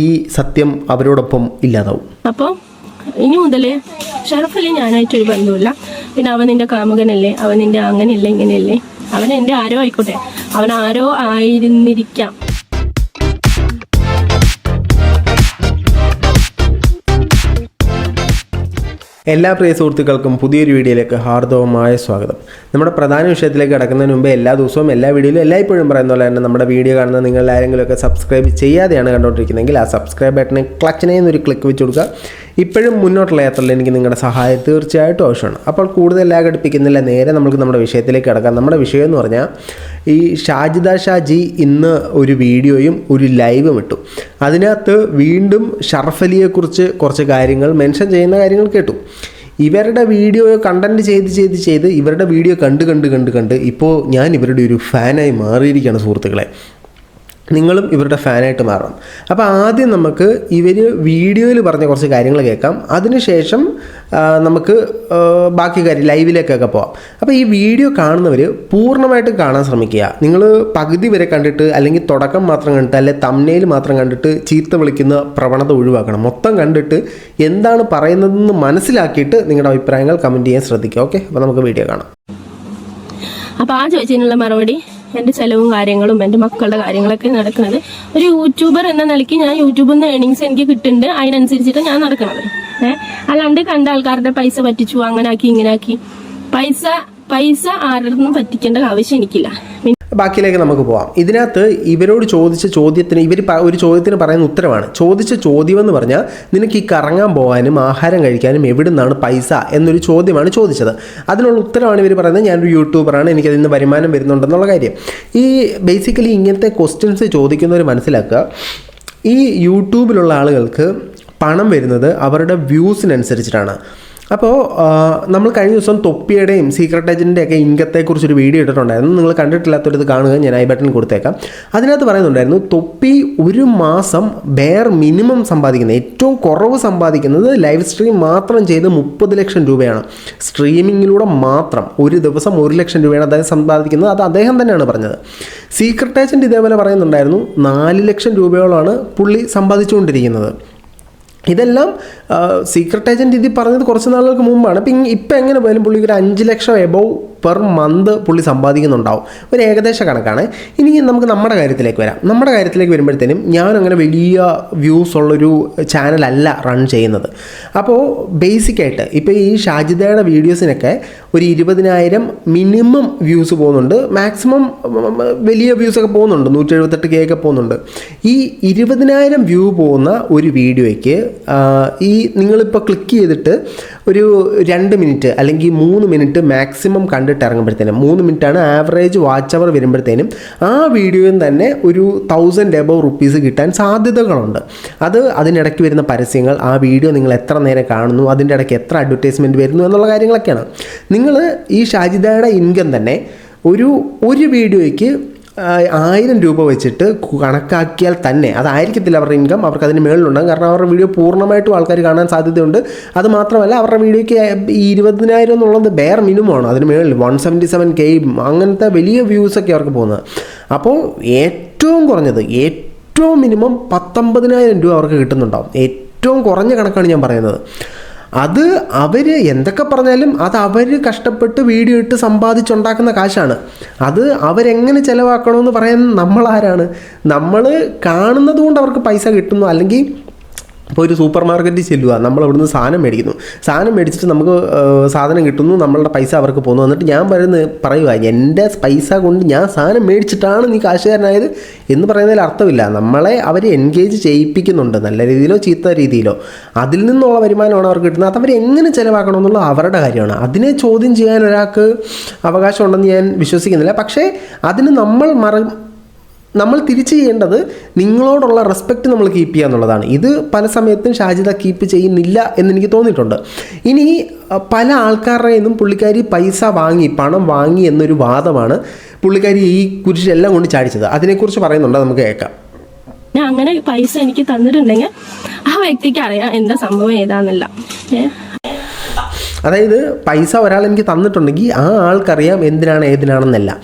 ഈ സത്യം അവരോടൊപ്പം ഇല്ലാതാവും. അപ്പോൾ ഇനി മുതൽ ഷറഫല്ലേ ഞാനായിട്ടൊരു ബന്ധമില്ല പിന്നെ അവൻ നിന്റെ കാമുകനല്ലേ അവൻ നിന്റെ അങ്ങനെയല്ലേ ഇങ്ങനെയല്ലേ അവൻ എന്റെ ആരോ ആയിക്കോട്ടെ. അവൻ ആരോ ആയിരുന്നിരിക്കാം. എല്ലാ പ്രിയ സുഹൃത്തുക്കൾക്കും പുതിയൊരു വീഡിയോയിലേക്ക് ഹാർദവമായ സ്വാഗതം. നമ്മുടെ പ്രധാന വിഷയത്തിലേക്ക് കിടക്കുന്നതിന് മുമ്പ് എല്ലാ ദിവസവും എല്ലാ വീഡിയോയിലും എല്ലായ്പ്പോഴും പറയുന്ന പോലെ തന്നെ നമ്മുടെ വീഡിയോ കാണുന്ന നിങ്ങൾ ആരെങ്കിലുമൊക്കെ സബ്സ്ക്രൈബ് ചെയ്യാതെയാണ് കണ്ടുകൊണ്ടിരിക്കുന്നതെങ്കിൽ ആ സബ്സ്ക്രൈബ് ബട്ടണിൽ ക്ലച്ചിനെ ഒരു ക്ലിക്ക് വെച്ച് കൊടുക്കുക. ഇപ്പോഴും മുന്നോട്ടുള്ള യാത്രയിൽ എനിക്ക് നിങ്ങളുടെ സഹായം തീർച്ചയായിട്ടും ആവശ്യമാണ്. അപ്പോൾ കൂടുതൽ ലാഗ് അടുപ്പിക്കുന്നില്ല. നേരെ നമുക്ക് നമ്മുടെ വിഷയത്തിലേക്ക് കടക്കാം. നമ്മുടെ വിഷയം എന്ന് പറഞ്ഞാൽ ഈ ഷാജിദ ഷാജി ഇന്ന് ഒരു വീഡിയോയും ഒരു ലൈവും ഇട്ടു. അതിനകത്ത് വീണ്ടും ഷർഫലിയെക്കുറിച്ച് കുറച്ച് കാര്യങ്ങൾ മെൻഷൻ ചെയ്യുന്ന കാര്യങ്ങൾ കേട്ടു. ഇവരുടെ വീഡിയോ കണ്ടന്റ് ചെയ്ത് ചെയ്ത് ചെയ്ത് ഇവരുടെ വീഡിയോ കണ്ട് കണ്ട് കണ്ട് കണ്ട് ഇപ്പോൾ ഞാൻ ഇവരുടെ ഒരു ഫാനായി മാറിയിരിക്കുകയാണ് സുഹൃത്തുക്കളെ. നിങ്ങളും ഇവരുടെ ഫാനായിട്ട് മാറണം. അപ്പോൾ ആദ്യം നമുക്ക് ഇവർ വീഡിയോയിൽ പറഞ്ഞ കുറച്ച് കാര്യങ്ങൾ കേൾക്കാം. അതിനുശേഷം നമുക്ക് ബാക്കി കാര്യം ലൈവിലേക്കൊക്കെ പോവാം. അപ്പോൾ ഈ വീഡിയോ കാണുന്നവർ പൂർണമായിട്ട് കാണാൻ ശ്രമിക്കുക. നിങ്ങൾ പകുതി വരെ കണ്ടിട്ട് അല്ലെങ്കിൽ തുടക്കം മാത്രം കണ്ടിട്ട് അല്ലെങ്കിൽ തമ്മനയിൽ മാത്രം കണ്ടിട്ട് ചീത്ത വിളിക്കുന്ന പ്രവണത ഒഴിവാക്കണം. മൊത്തം കണ്ടിട്ട് എന്താണ് പറയുന്നതെന്ന് മനസ്സിലാക്കിയിട്ട് നിങ്ങളുടെ അഭിപ്രായങ്ങൾ കമന്റ് ചെയ്യാൻ ശ്രദ്ധിക്കുക. ഓക്കെ അപ്പോൾ നമുക്ക് വീഡിയോ കാണാം. അപ്പോൾ ആ ചോദിച്ചതിനുള്ള മറുപടി? എന്റെ ചിലവും കാര്യങ്ങളും എന്റെ മക്കളുടെ കാര്യങ്ങളൊക്കെ നടക്കുന്നത്. ഒരു യൂട്യൂബർ എന്ന നിലയ്ക്ക് ഞാൻ യൂട്യൂബിൽ നിന്ന് ഏണിങ്സ് എനിക്ക് കിട്ടുന്നുണ്ട്. അതിനനുസരിച്ചിട്ട് ഞാൻ നടക്കുന്നത്. ഏഹ് അല്ലാണ്ട് കണ്ട ആൾക്കാരുടെ പൈസ പറ്റിച്ചു അങ്ങനെ ആക്കി ഇങ്ങനെ ആക്കി പൈസ പൈസ ആരുടെ നിന്നും പറ്റിക്കേണ്ട ആവശ്യം എനിക്കില്ല. ബാക്കിയിലേക്ക് നമുക്ക് പോവാം. ഇതിനകത്ത് ഇവരോട് ചോദിച്ച ചോദ്യത്തിന് ഇവർ ഒരു ചോദ്യത്തിന് പറയുന്ന ഉത്തരവാണ് ചോദിച്ച ചോദ്യം എന്ന് പറഞ്ഞാൽ നിനക്ക് ഈ കറങ്ങാൻ പോകാനും ആഹാരം കഴിക്കാനും എവിടെ നിന്നാണ് പൈസ എന്നൊരു ചോദ്യമാണ് ചോദിച്ചത്. അതിനുള്ള ഉത്തരമാണ് ഇവർ പറയുന്നത്. ഞാനൊരു യൂട്യൂബറാണ് എനിക്കതിൽ നിന്ന് വരുമാനം വരുന്നുണ്ടെന്നുള്ള കാര്യം. ഈ ബേസിക്കലി ഇങ്ങനത്തെ ക്വസ്റ്റ്യൻസ് ചോദിക്കുന്നവർ മനസ്സിലാക്കുക. ഈ യൂട്യൂബിലുള്ള ആളുകൾക്ക് പണം വരുന്നത് അവരുടെ വ്യൂസിനനുസരിച്ചിട്ടാണ്. അപ്പോൾ നമ്മൾ കഴിഞ്ഞ ദിവസം തൊപ്പിയുടെയും സീക്രട്ട് ഏജന്റിന്റെ ഒക്കെ ഇൻകത്തെക്കുറിച്ചൊരു വീഡിയോ ഇട്ടിട്ടുണ്ടായിരുന്നു. നിങ്ങൾ കണ്ടിട്ടില്ലാത്തൊരിത് കാണുക ഞാൻ ഐ ബട്ടൺ കൊടുത്തേക്കാം. അതിനകത്ത് പറയുന്നുണ്ടായിരുന്നു തൊപ്പി ഒരു മാസം ബെയർ മിനിമം സമ്പാദിക്കുന്നത് ഏറ്റവും കുറവ് സമ്പാദിക്കുന്നത് ലൈവ് സ്ട്രീം മാത്രം ചെയ്ത് മുപ്പത് ലക്ഷം രൂപയാണ്. സ്ട്രീമിങ്ങിലൂടെ മാത്രം ഒരു ദിവസം ഒരു ലക്ഷം രൂപയാണ് അദ്ദേഹം സമ്പാദിക്കുന്നത്. അത് അദ്ദേഹം തന്നെയാണ് പറഞ്ഞത്. സീക്രട്ട് ഏജന്റ് ഇതേപോലെ പറയുന്നുണ്ടായിരുന്നു നാല് ലക്ഷം രൂപയോളമാണ് പുള്ളി സമ്പാദിച്ചുകൊണ്ടിരിക്കുന്നത്. ഇതെല്ലാം സീക്രട്ട് ഏജന്റ് ഇതിൽ പറഞ്ഞത് കുറച്ച് നാളുകൾക്ക് മുമ്പാണ്. അപ്പം ഇപ്പം എങ്ങനെ പോയാലും പുള്ളി ഒരു അഞ്ച് ലക്ഷം എബവ് പെർ മന്ത് പുള്ളി സമ്പാദിക്കുന്നുണ്ടാവും. ഒരു ഏകദേശ കണക്കാണ്. ഇനി നമുക്ക് നമ്മുടെ കാര്യത്തിലേക്ക് വരാം. നമ്മുടെ കാര്യത്തിലേക്ക് വരുമ്പോഴത്തേനും ഞാൻ അങ്ങനെ വലിയ വ്യൂസ് ഉള്ളൊരു ചാനലല്ല റൺ ചെയ്യുന്നത്. അപ്പോൾ ബേസിക്കായിട്ട് ഇപ്പോൾ ഈ ഷാജിദയുടെ വീഡിയോസിനൊക്കെ ഒരു ഇരുപതിനായിരം മിനിമം വ്യൂസ് പോകുന്നുണ്ട്. മാക്സിമം വലിയ വ്യൂസൊക്കെ പോകുന്നുണ്ട്. നൂറ്റി എഴുപത്തെട്ട് കെ ഒക്കെ പോകുന്നുണ്ട്. ഈ ഇരുപതിനായിരം വ്യൂ പോകുന്ന ഒരു വീഡിയോയ്ക്ക് ഈ നിങ്ങളിപ്പോൾ ക്ലിക്ക് ചെയ്തിട്ട് ഒരു രണ്ട് മിനിറ്റ് അല്ലെങ്കിൽ മൂന്ന് മിനിറ്റ് മാക്സിമം കണ്ടിട്ട് ഇറങ്ങുമ്പോഴത്തേനും മൂന്ന് മിനിറ്റാണ് ആവറേജ് വാച്ച് അവർ വരുമ്പോഴത്തേനും ആ വീഡിയോയിൽ തന്നെ ഒരു തൗസൻഡ് എബവ് റുപ്പീസ് കിട്ടാൻ സാധ്യതകളുണ്ട്. അത് അതിനിടയ്ക്ക് വരുന്ന പരസ്യങ്ങൾ ആ വീഡിയോ നിങ്ങൾ എത്ര നേരം കാണുന്നു അതിന്റെ ഇടയ്ക്ക് എത്ര അഡ്വർടൈസ്മെന്റ് വരുന്നു എന്നുള്ള കാര്യങ്ങളൊക്കെയാണ്. നിങ്ങൾ ഈ ഷാജിദയുടെ ഇൻകം തന്നെ ഒരു ഒരു വീഡിയോയ്ക്ക് ആയിരം രൂപ വെച്ചിട്ട് കണക്കാക്കിയാൽ തന്നെ അതായിരിക്കത്തില്ല അവരുടെ ഇൻകം അവർക്ക് അതിന് മേളിലുണ്ടാകും. കാരണം അവരുടെ വീഡിയോ പൂർണമായിട്ടും ആൾക്കാർ കാണാൻ സാധ്യതയുണ്ട്. അത് മാത്രമല്ല അവരുടെ വീഡിയോയ്ക്ക് ഈ ഇരുപതിനായിരം എന്നുള്ളത് ബെയർ മിനിമമാണ് അതിന് മേളിൽ വൺ സെവന്റി സെവൻ കെയും അങ്ങനത്തെ വലിയ വ്യൂസൊക്കെ അവർക്ക് പോകുന്നത്. അപ്പോൾ ഏറ്റവും കുറഞ്ഞത് ഏറ്റവും മിനിമം പത്തൊമ്പതിനായിരം രൂപ അവർക്ക് കിട്ടുന്നുണ്ടാവും. ഏറ്റവും കുറഞ്ഞ കണക്കാണ് ഞാൻ പറയുന്നത്. അത് അവർ എന്തൊക്കെ പറഞ്ഞാലും അത് അവർ കഷ്ടപ്പെട്ട് വീഡിയോ ഇട്ട് സമ്പാദിച്ചുണ്ടാക്കുന്ന കാശാണ്. അത് അവരെങ്ങനെ ചിലവാക്കണമെന്ന് പറയാൻ നമ്മളാരാണ്. നമ്മൾ കാണുന്നത് കൊണ്ട് അവർക്ക് പൈസ കിട്ടുന്നു. അല്ലെങ്കിൽ ഇപ്പോൾ ഒരു സൂപ്പർ മാർക്കറ്റിൽ ചെല്ലുക നമ്മൾ അവിടുന്ന് സാധനം മേടിക്കുന്നു. സാധനം മേടിച്ചിട്ട് നമുക്ക് സാധനം കിട്ടുന്നു നമ്മളുടെ പൈസ അവർക്ക് പോകുന്നു എന്നിട്ട് ഞാൻ പറയുന്നത് പറയുക എന്റെ പൈസ കൊണ്ട് ഞാൻ സാധനം മേടിച്ചിട്ടാണ് നീ കാശുകാരനായത്? എന്ന് പറയുന്നതിൽ അർത്ഥമില്ല. നമ്മളെ അവർ എൻഗേജ് ചെയ്യിപ്പിക്കുന്നുണ്ട് നല്ല രീതിയിലോ ചീത്ത രീതിയിലോ. അതിൽ നിന്നുള്ള വരുമാനമാണ് അവർക്ക് കിട്ടുന്നത്. അത് അവർ എങ്ങനെ ചിലവാക്കണം എന്നുള്ളത് അവരുടെ കാര്യമാണ്. അതിനെ ചോദ്യം ചെയ്യാൻ ഒരാൾക്ക് അവകാശമുണ്ടെന്ന് ഞാൻ വിശ്വസിക്കുന്നില്ല. പക്ഷേ അതിന് നമ്മൾ മറ നമ്മൾ തിരിച്ച് ചെയ്യേണ്ടത് നിങ്ങളോടുള്ള റെസ്പെക്റ്റ് നമ്മൾ കീപ്പ് ചെയ്യുക എന്നുള്ളതാണ്. ഇത് പല സമയത്തും ഷാജിദ കീപ്പ് ചെയ്യുന്നില്ല എന്നെനിക്ക് തോന്നിയിട്ടുണ്ട്. ഇനി പല ആൾക്കാരുടെ നിന്നും പുള്ളിക്കാരി പൈസ വാങ്ങി പണം വാങ്ങി എന്നൊരു വാദമാണ് പുള്ളിക്കാരി ഈ കുരിശെല്ലാം കൊണ്ട് ചാടിച്ചത്. അതിനെക്കുറിച്ച് പറയുന്നുണ്ട്? നമുക്ക് കേൾക്കാം. ഞാൻ അങ്ങനെ പൈസ എനിക്ക് തന്നിട്ടുണ്ടെങ്കിൽ ആ വ്യക്തിക്ക് അറിയാം എന്താ സംഭവം ഏതാന്നല്ല. അതായത് പൈസ ഒരാൾ എനിക്ക് തന്നിട്ടുണ്ടെങ്കിൽ ആ ആൾക്കറിയാം എന്തിനാണ് ഏതിനാണെന്നെല്ലാം.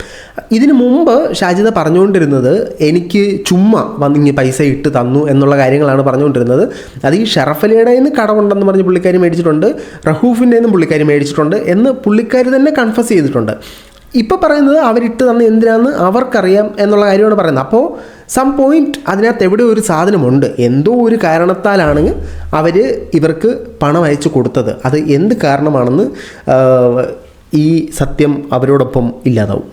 ഇതിനു മുമ്പ് ഷാജിദ പറഞ്ഞുകൊണ്ടിരുന്നത് എനിക്ക് ചുമ്മാ വന്നിങ്ങി പൈസ ഇട്ട് തന്നു എന്നുള്ള കാര്യങ്ങളാണ് പറഞ്ഞുകൊണ്ടിരുന്നത്. അത് ഈ ഷറഫലിയുടെ നിന്ന് കടമുണ്ടെന്ന് പറഞ്ഞ് പുള്ളിക്കാരി മേടിച്ചിട്ടുണ്ട് റഹൂഫിന്റെ നിന്നും പുള്ളിക്കാരി മേടിച്ചിട്ടുണ്ട് എന്ന് പുള്ളിക്കാരി തന്നെ കൺഫസ് ചെയ്തിട്ടുണ്ട്. ഇപ്പോൾ പറയുന്നത് അവരിട്ട് തന്നെ എന്തിനാന്ന് അവർക്കറിയാം എന്നുള്ള കാര്യമാണ് പറയുന്നത്. അപ്പോൾ സം പോയിന്റ് അതിനകത്ത് എവിടെ ഒരു സാധനമുണ്ട്? എന്തോ ഒരു കാരണത്താലാണ് അവർ ഇവർക്ക് പണം അയച്ചു കൊടുത്തത്. അത് എന്ത് കാരണമാണെന്ന് ഈ സത്യം അവരോടൊപ്പം ഇല്ലാതാവും.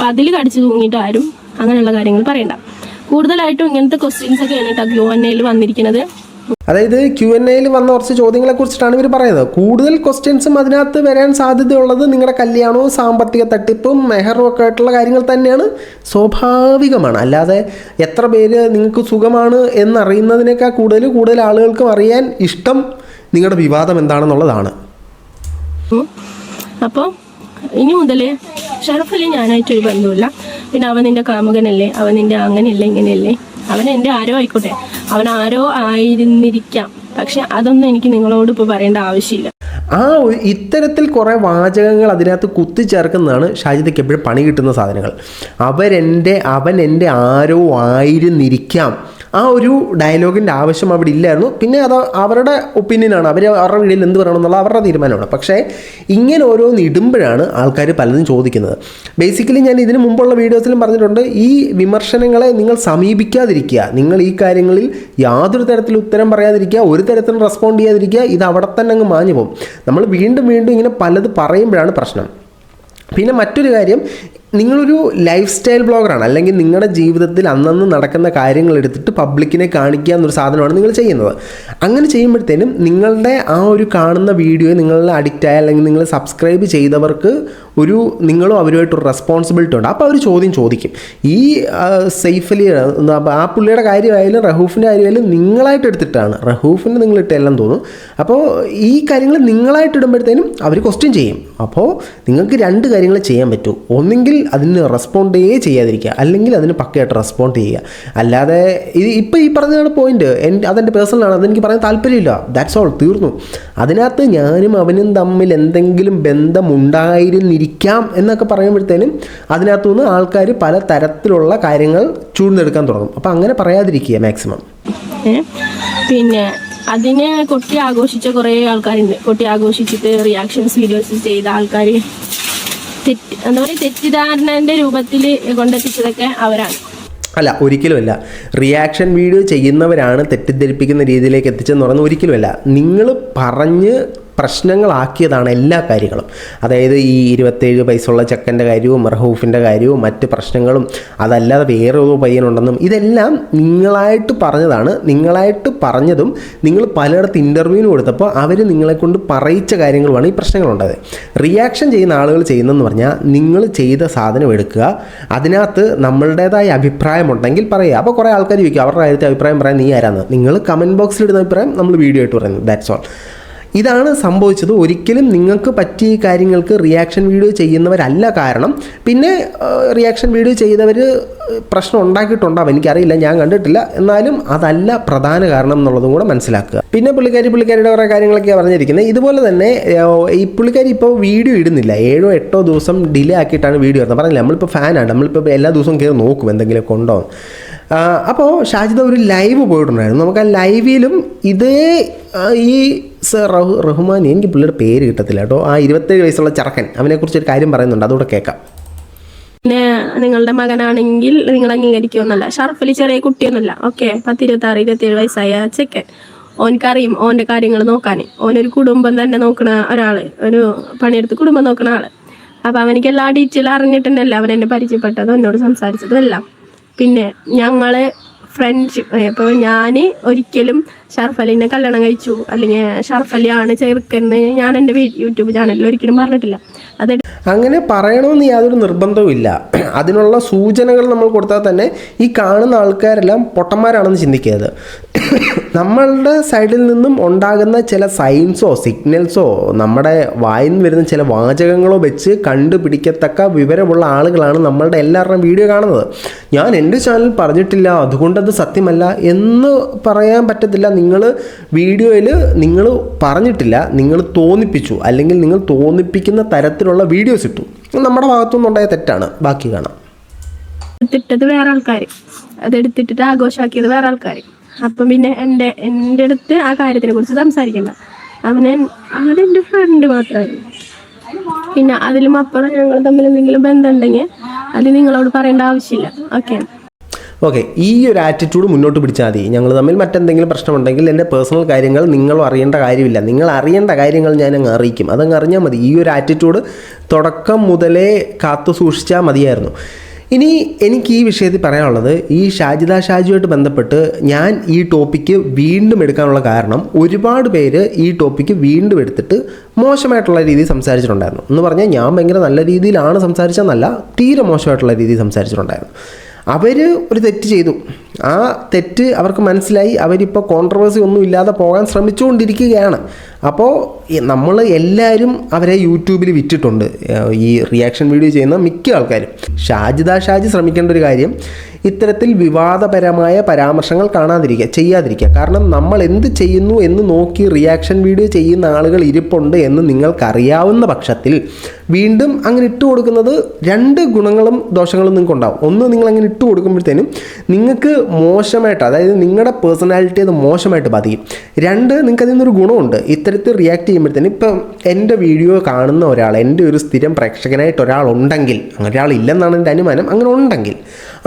അതിൽ കടിച്ചു തൂങ്ങിയിട്ട് ആരും അങ്ങനെയുള്ള കാര്യങ്ങൾ പറയണ്ട. കൂടുതലായിട്ടും ഇങ്ങനത്തെ ക്വസ്റ്റ്യൻസ് ഒക്കെയാണ് കേട്ടോ എയിൽ വന്നിരിക്കുന്നത്. അതായത് ക്യു എൻ എയിൽ വന്ന കുറച്ച് ചോദ്യങ്ങളെ കുറിച്ചിട്ടാണ് ഇവർ പറയുന്നത്. കൂടുതൽ ക്വസ്റ്റ്യൻസും അതിനകത്ത് വരാൻ സാധ്യതയുള്ളത് നിങ്ങളുടെ കല്യാണവും സാമ്പത്തിക തട്ടിപ്പും മെഹറും ഒക്കെ ആയിട്ടുള്ള കാര്യങ്ങൾ തന്നെയാണ്. സ്വാഭാവികമാണ്. അല്ലാതെ എത്ര പേര് നിങ്ങൾക്ക് സുഖമാണ് എന്നറിയുന്നതിനേക്കാൾ കൂടുതൽ കൂടുതൽ ആളുകൾക്കും അറിയാൻ ഇഷ്ടം നിങ്ങളുടെ വിവാദം എന്താണെന്നുള്ളതാണ്. അപ്പോൾ ഇനി മുതൽ ഷറഫലി ഞാനായിട്ടൊരു ബന്ധമില്ല പിന്നെ അവൻ നിന്റെ കാമുകനല്ലേ? അവൻ നിന്റെ അങ്ങനെയല്ലേ ഇങ്ങനെയല്ലേ അവൻ എന്റെ ആരോ ആയിക്കോട്ടെ. അവൻ ആരോ ആയിരുന്നിരിക്കാം. പക്ഷെ അതൊന്നും എനിക്ക് നിങ്ങളോട് ഇപ്പോൾ പറയേണ്ട ആവശ്യമില്ല. ആ ഇത്തരത്തിൽ കുറേ വാചകങ്ങൾ അതിനകത്ത് കുത്തിച്ചേർക്കുന്നതാണ് ഷാജിദയ്ക്ക് എപ്പോഴും പണി കിട്ടുന്ന സാധനങ്ങൾ. അവരെന്റെ അവൻ എന്റെ ആരോ ആയിരുന്നിരിക്കാം. ആ ഒരു ഡയലോഗിന്റെ ആവശ്യം അവിടെ ഇല്ലായിരുന്നു. പിന്നെ അത് അവരുടെ ഒപ്പീനിയനാണ് അവർ അവരുടെ വീഡിയോയിൽ എന്ത് പറയണം എന്നുള്ള അവരുടെ തീരുമാനമാണ്. പക്ഷേ ഇങ്ങനെ ഓരോന്ന് ഇടുമ്പോഴാണ് ആൾക്കാർ പലതും ചോദിക്കുന്നത്. ബേസിക്കലി ഞാൻ ഇതിന് മുമ്പുള്ള വീഡിയോസിലും പറഞ്ഞിട്ടുണ്ട് ഈ വിമർശനങ്ങളെ നിങ്ങൾ സമീപിക്കാതിരിക്കുക. നിങ്ങൾ ഈ കാര്യങ്ങളിൽ യാതൊരു തരത്തിലും ഉത്തരം പറയാതിരിക്കുക ഒരു തരത്തിലും റെസ്പോണ്ട് ചെയ്യാതിരിക്കുക ഇത് അവിടെ തന്നെ അങ്ങ് മാഞ്ഞു പോകും നമ്മൾ വീണ്ടും വീണ്ടും ഇങ്ങനെ പലത് പറയുമ്പോഴാണ് പ്രശ്നം. പിന്നെ മറ്റൊരു കാര്യം നിങ്ങളൊരു ലൈഫ് സ്റ്റൈൽ ബ്ലോഗറാണ് അല്ലെങ്കിൽ നിങ്ങളുടെ ജീവിതത്തിൽ അന്നന്ന് നടക്കുന്ന കാര്യങ്ങൾ എടുത്തിട്ട് പബ്ലിക്കിനെ കാണിക്കുക എന്നൊരു സാധനമാണ് നിങ്ങൾ ചെയ്യുന്നത്. അങ്ങനെ ചെയ്യുമ്പോഴത്തേനും നിങ്ങളുടെ ആ ഒരു കാണുന്ന വീഡിയോ നിങ്ങൾ അഡിക്റ്റായ അല്ലെങ്കിൽ നിങ്ങൾ സബ്സ്ക്രൈബ് ചെയ്തവർക്ക് ഒരു നിങ്ങളും അവരുമായിട്ടൊരു റെസ്പോൺസിബിലിറ്റി ഉണ്ട്. അപ്പോൾ അവർ ചോദ്യം ചോദിക്കും. ഈ സേഫലി ആ പുള്ളിയുടെ കാര്യമായാലും റഹൂഫിന്റെ കാര്യമായാലും നിങ്ങളായിട്ട് എടുത്തിട്ടാണ്. റഹൂഫിന് നിങ്ങൾ ഇട്ടെല്ലാം തോന്നും അപ്പോൾ ഈ കാര്യങ്ങൾ നിങ്ങളായിട്ട് ഇടുമ്പോഴത്തേനും അവർ ക്വസ്റ്റ്യൻ ചെയ്യും. അപ്പോൾ നിങ്ങൾക്ക് രണ്ട് കാര്യങ്ങൾ ചെയ്യാൻ പറ്റൂ. ഒന്നെങ്കിൽ അതിന് റെസ്പോണ്ടേ ചെയ്യാതിരിക്കുക. അല്ലെങ്കിൽ അതിന് പക്കയായിട്ട് റെസ്പോണ്ട് ചെയ്യുക. അല്ലാതെ ഇത് ഇപ്പോൾ ഈ പറഞ്ഞതാണ് പോയിന്റ് അതെന്റെ പേഴ്സണലാണ് അതെനിക്ക് പറയാൻ താല്പര്യമില്ല. ദാറ്റ്സ് ഓൾ തീർന്നു. അതിനകത്ത് ഞാനും അവനും തമ്മിൽ എന്തെങ്കിലും ബന്ധമുണ്ടായിരുന്നിരിക്കാം എന്നൊക്കെ പറയുമ്പോഴത്തേനും അതിനകത്തുനിന്ന് ആൾക്കാർ പല തരത്തിലുള്ള കാര്യങ്ങൾ ചൂഴ്ന്നെടുക്കാൻ തുടങ്ങും. അപ്പം അങ്ങനെ പറയാതിരിക്കുക മാക്സിമം പിന്നെ അതിനെ കൊട്ടി ആഘോഷിച്ച കുറേ ആൾക്കാരുണ്ട്. കൊട്ടി ആഘോഷിച്ചിട്ട് റിയാക്ഷൻസ് വീഡിയോസ് ചെയ്ത ആൾക്കാർ തെറ്റ് എന്താ പറയുക തെറ്റിദ്ധാരണന്റെ രൂപത്തിൽ കൊണ്ടെത്തിച്ചതൊക്കെ അവരാണ്. അല്ല ഒരിക്കലുമല്ല. റിയാക്ഷൻ വീഡിയോ ചെയ്യുന്നവരാണ് തെറ്റിദ്ധരിപ്പിക്കുന്ന രീതിയിലേക്ക് എത്തിച്ചെന്ന് പറയുന്നത് ഒരിക്കലുമല്ല. നിങ്ങൾ പറഞ്ഞ് പ്രശ്നങ്ങളാക്കിയതാണ് എല്ലാ കാര്യങ്ങളും. അതായത് ഈ ഇരുപത്തേഴ് പൈസയുള്ള ചെക്കന്റെ കാര്യവും റഹൂഫിന്റെ കാര്യവും മറ്റ് പ്രശ്നങ്ങളും അതല്ലാതെ വേറെ ഒരു പയ്യനുണ്ടെന്നും ഇതെല്ലാം നിങ്ങളായിട്ട് പറഞ്ഞതാണ്. നിങ്ങളായിട്ട് പറഞ്ഞതും നിങ്ങൾ പലയിടത്ത് ഇന്റർവ്യൂവിന് കൊടുത്തപ്പോൾ അവർ നിങ്ങളെക്കൊണ്ട് പറയിച്ച കാര്യങ്ങളുമാണ് ഈ പ്രശ്നങ്ങളുണ്ടായത്. റിയാക്ഷൻ ചെയ്യുന്ന ആളുകൾ ചെയ്യുന്നതെന്ന് പറഞ്ഞാൽ നിങ്ങൾ ചെയ്ത സാധനം എടുക്കുക. അതിനകത്ത് നമ്മളുടേതായ അഭിപ്രായമുണ്ടെങ്കിൽ പറയുക. അപ്പോൾ കുറേ ആൾക്കാർ ചോദിക്കും അവരുടെ കാര്യത്തിൽ അഭിപ്രായം പറയാൻ നീ ആരാന്ന്. നിങ്ങൾ കമന്റ് ബോക്സിൽ ഇടുന്ന അഭിപ്രായം നമ്മൾ വീഡിയോ ആയിട്ട് പറയുന്നത് ദാറ്റ്സ് ഓൾ ഇതാണ് സംഭവിച്ചത്. ഒരിക്കലും നിങ്ങൾക്ക് പറ്റിയ കാര്യങ്ങൾക്ക് റിയാക്ഷൻ വീഡിയോ ചെയ്യുന്നവരല്ല കാരണം പിന്നെ റിയാക്ഷൻ വീഡിയോ ചെയ്തവർ പ്രശ്നം ഉണ്ടാക്കിയിട്ടുണ്ടാവും. എനിക്കറിയില്ല ഞാൻ കണ്ടിട്ടില്ല. എന്നാലും അതല്ല പ്രധാന കാരണം എന്നുള്ളതും കൂടെ മനസ്സിലാക്കുക. പിന്നെ പുള്ളിക്കാരി പുള്ളിക്കാരിയുടെ കുറേ കാര്യങ്ങളൊക്കെയാണ് പറഞ്ഞിരിക്കുന്നത്. ഇതുപോലെ തന്നെ ഈ പുള്ളിക്കാരി ഇപ്പോൾ വീഡിയോ ഇടുന്നില്ല. ഏഴോ എട്ടോ ദിവസം ഡിലേ ആക്കിയിട്ടാണ് വീഡിയോ ഇടുന്നത്. പറഞ്ഞില്ല നമ്മളിപ്പോൾ ഫാനാണ് നമ്മളിപ്പോൾ എല്ലാ ദിവസവും കയറി നോക്കും എന്തെങ്കിലുമൊക്കെ ഉണ്ടോ അപ്പോൾ ഷാജിദ ഒരു ലൈവ് പോയിട്ടുണ്ടായിരുന്നു. നമുക്ക് ആ ലൈവിലും ഇതേ ഈ റഹു റഹ്മാൻ എനിക്ക് പുള്ളിയുടെ പേര് കിട്ടത്തില്ല കേട്ടോ. ആ ഇരുപത്തേഴ് വയസ്സുള്ള ചെറുക്കൻ അവനെക്കുറിച്ച് ഒരു കാര്യം പറയുന്നുണ്ട്. അതുകൂടെ കേൾക്കാം. പിന്നെ നിങ്ങളുടെ മകനാണെങ്കിൽ നിങ്ങൾ അംഗീകരിക്കുമെന്നല്ല. ഷർഫലി ചെറിയ കുട്ടിയൊന്നുമല്ല ഓക്കെ പത്ത് ഇരുപത്തി ഇരുപത്തിയേഴ് വയസ്സായ ചെക്കൻ. ഓൻക്കറിയും ഓന്റെ കാര്യങ്ങൾ നോക്കാൻ. ഓനൊരു കുടുംബം തന്നെ നോക്കണ ഒരാൾ. ഒരു പണിയെടുത്ത് കുടുംബം നോക്കണ ആൾ. അപ്പൊ അവനിക്ക് എല്ലാ ഡീറ്റെയിൽ അറിഞ്ഞിട്ടുണ്ടല്ലോ അവൻ എന്നെ പരിചയപ്പെട്ടതും എന്നോട് സംസാരിച്ചതും എല്ലാം. പിന്നെ ഞങ്ങളെ ഫ്രണ്ട്ഷിപ്പ് ഇപ്പോൾ ഞാൻ ഒരിക്കലും ഷർഫലിനെ കല്യാണം കഴിച്ചു. അല്ലെങ്കിൽ ഷർഫലിയാണ് ചെറുക്കെന്ന് ഞാൻ എന്റെ യൂട്യൂബ് ചാനലിൽ ഒരിക്കലും പറഞ്ഞിട്ടില്ല. അത് അങ്ങനെ പറയണമെന്ന് യാതൊരു നിർബന്ധവും ഇല്ല. അതിനുള്ള സൂചനകൾ നമ്മൾ കൊടുത്താൽ തന്നെ ഈ കാണുന്ന ആൾക്കാരെല്ലാം പൊട്ടന്മാരാണെന്ന് ചിന്തിക്കരുത്. നമ്മളുടെ സൈഡിൽ നിന്നും ഉണ്ടാകുന്ന ചില സൈൻസോ സിഗ്നൽസോ നമ്മുടെ വായിൽ നിന്ന് വരുന്ന ചില വാചകങ്ങളോ വെച്ച് കണ്ടുപിടിക്കത്തക്ക വിവരമുള്ള ആളുകളാണ് നമ്മളുടെ എല്ലാവരുടെയും വീഡിയോ കാണുന്നത്. ഞാൻ എന്റെ ചാനൽ പറഞ്ഞിട്ടില്ല അതുകൊണ്ടത് സത്യമല്ല എന്ന് പറയാൻ പറ്റത്തില്ല. നിങ്ങൾ വീഡിയോയിൽ നിങ്ങൾ പറഞ്ഞിട്ടില്ല നിങ്ങൾ തോന്നിപ്പിച്ചു അല്ലെങ്കിൽ നിങ്ങൾ തോന്നിപ്പിക്കുന്ന തരത്തിലുള്ള വീഡിയോസ് ഇട്ടു. നമ്മുടെ ഭാഗത്തുനിന്നുണ്ടായ തെറ്റാണ്. ബാക്കി കാണാം. വേറെ ആൾക്കാർ അതെടുത്തിട്ടിട്ട് ആഘോഷമാക്കിയത് വേറെ ആൾക്കാർ അപ്പം പിന്നെ എന്റെ എന്റെ അടുത്ത് ആ കാര്യത്തിനെ കുറിച്ച് സംസാരിക്കണ്ട. അവനെ അവനെന്റെ ഫ്രണ്ട് മാത്രമായിരുന്നു പിന്നെ അതിലും അപ്പുറം ഞങ്ങൾ തമ്മിൽ എന്തെങ്കിലും ബന്ധമുണ്ടെങ്കിൽ അത് നിങ്ങളോട് പറയേണ്ട ആവശ്യമില്ല. ഓക്കെ ഓക്കെ ഈ ഒരു ആറ്റിറ്റ്യൂഡ് മുന്നോട്ട് പിടിച്ചാൽ മതി. ഞങ്ങൾ തമ്മിൽ മറ്റെന്തെങ്കിലും പ്രശ്നമുണ്ടെങ്കിൽ എന്റെ പേഴ്സണൽ കാര്യങ്ങൾ നിങ്ങളും അറിയേണ്ട കാര്യമില്ല. നിങ്ങൾ അറിയേണ്ട കാര്യങ്ങൾ ഞാൻ അങ്ങ് അറിയിക്കും. അതങ്ങ് അറിഞ്ഞാൽ മതി. ഈ ഒരു ആറ്റിറ്റ്യൂഡ് തുടക്കം മുതലേ കാത്തു സൂക്ഷിച്ചാൽ മതിയായിരുന്നു. ഇനി എനിക്ക് ഈ വിഷയത്തിൽ പറയാനുള്ളത് ഈ ഷാജിദ ഷാജിയുമായിട്ട് ബന്ധപ്പെട്ട് ഞാൻ ഈ ടോപ്പിക്ക് വീണ്ടും എടുക്കാനുള്ള കാരണം ഒരുപാട് പേര് ഈ ടോപ്പിക്ക് വീണ്ടും എടുത്തിട്ട് മോശമായിട്ടുള്ള രീതിയിൽ സംസാരിച്ചിട്ടുണ്ടായിരുന്നു. എന്ന് പറഞ്ഞാൽ ഞാൻ ഭയങ്കര നല്ല രീതിയിലാണ് സംസാരിച്ചതെന്നല്ല തീരെ മോശമായിട്ടുള്ള രീതിയിൽ സംസാരിച്ചിട്ടുണ്ടായിരുന്നു. അവർ ഒരു തെറ്റ് ചെയ്തു. ആ തെറ്റ് അവർക്ക് മനസ്സിലായി. അവരിപ്പോൾ കോൺട്രവേഴ്സി ഒന്നും ഇല്ലാതെ പോകാൻ ശ്രമിച്ചുകൊണ്ടിരിക്കുകയാണ്. അപ്പോൾ നമ്മൾ എല്ലാവരും അവരെ യൂട്യൂബിൽ വിറ്റിട്ടുണ്ട്. ഈ റിയാക്ഷൻ വീഡിയോ ചെയ്യുന്ന മിക്ക ആൾക്കാരും. ഷാജിദ ഷാജി ശ്രമിക്കേണ്ട ഒരു കാര്യം ഇത്തരത്തിൽ വിവാദപരമായ പരാമർശങ്ങൾ കാണാതിരിക്കുക ചെയ്യാതിരിക്കുക കാരണം നമ്മൾ എന്ത് ചെയ്യുന്നു എന്ന് നോക്കി റിയാക്ഷൻ വീഡിയോ ചെയ്യുന്ന ആളുകൾ ഇരിപ്പുണ്ട് എന്ന് നിങ്ങൾക്കറിയാവുന്ന പക്ഷത്തിൽ വീണ്ടും അങ്ങനെ ഇട്ട് കൊടുക്കുന്നത് രണ്ട് ഗുണങ്ങളും ദോഷങ്ങളും നിങ്ങൾക്കുണ്ടാവും. ഒന്ന് നിങ്ങൾ അങ്ങനെ ഇട്ട് കൊടുക്കുമ്പോഴത്തേനും നിങ്ങൾക്ക് മോശമായിട്ട് അതായത് നിങ്ങളുടെ പേഴ്സണാലിറ്റി അത് മോശമായിട്ട് ബാധിക്കും. രണ്ട് നിങ്ങൾക്ക് അതിൽ നിന്നൊരു ഗുണമുണ്ട്. ഇത്തരത്തിൽ റിയാക്ട് ചെയ്യുമ്പോഴത്തേനും ഇപ്പം എന്റെ വീഡിയോ കാണുന്ന ഒരാൾ എന്റെ ഒരു സ്ഥിരം പ്രേക്ഷകനായിട്ട് ഒരാളുണ്ടെങ്കിൽ അങ്ങനെ ഒരാൾ ഇല്ലെന്നാണ് എന്റെ അനുമാനം അങ്ങനെ ഉണ്ടെങ്കിൽ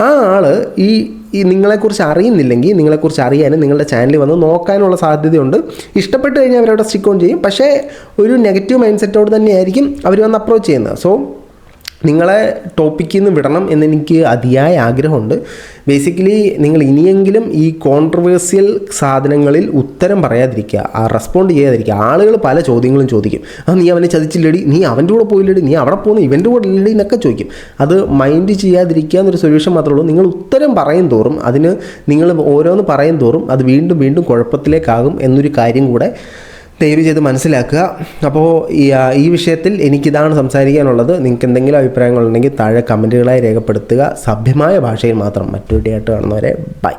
ആ ആൾ ഈ ഈ നിങ്ങളെക്കുറിച്ച് അറിയുന്നില്ലെങ്കിൽ നിങ്ങളെക്കുറിച്ച് അറിയാനും നിങ്ങളുടെ ചാനലിൽ വന്ന് നോക്കാനുള്ള സാധ്യതയുണ്ട്. ഇഷ്ടപ്പെട്ട് കഴിഞ്ഞാൽ അവരവിടെ സ്റ്റിക്ക് ഓൺ ചെയ്യും. പക്ഷേ ഒരു നെഗറ്റീവ് മൈൻഡ് സെറ്റോട് തന്നെയായിരിക്കും അവർ വന്ന് അപ്രോച്ച് ചെയ്യുന്നത്. സോ നിങ്ങളെ ടോപ്പിക്കിൽ നിന്ന് വിടണം എന്നെനിക്ക് അതിയായ ആഗ്രഹമുണ്ട്. ബേസിക്കലി നിങ്ങൾ ഇനിയെങ്കിലും ഈ കോൺട്രവേഴ്സ്യൽ സാധനങ്ങളിൽ ഉത്തരം പറയാതിരിക്കുക ആ റെസ്പോണ്ട് ചെയ്യാതിരിക്കുക. ആളുകൾ പല ചോദ്യങ്ങളും ചോദിക്കും. ആ നീ അവനെ ചതിച്ചില്ലടി നീ അവന്റെ കൂടെ പോയില്ലടി നീ അവിടെ പോകുന്നു ഇവന്റെ കൂടെ ഇല്ലടി എന്നൊക്കെ ചോദിക്കും. അത് മൈൻഡ് ചെയ്യാതിരിക്കുക എന്നൊരു സൊല്യൂഷൻ മാത്രമേ ഉള്ളൂ. നിങ്ങൾ ഉത്തരം പറയും തോറും അതിന് നിങ്ങൾ ഓരോന്ന് പറയും തോറും അത് വീണ്ടും വീണ്ടും കുഴപ്പത്തിലേക്കാകും എന്നൊരു കാര്യം കൂടെ ദയവ് ചെയ്ത് മനസ്സിലാക്കുക. അപ്പോൾ ഈ വിഷയത്തിൽ എനിക്കിതാണ് സംസാരിക്കാനുള്ളത്. നിങ്ങൾക്ക് എന്തെങ്കിലും അഭിപ്രായങ്ങളുണ്ടെങ്കിൽ താഴെ കമന്റുകളായി രേഖപ്പെടുത്തുക. സഭ്യമായ ഭാഷയിൽ മാത്രം മറ്റൊരു ആയിട്ട് കാണുന്നവരെ ബൈ.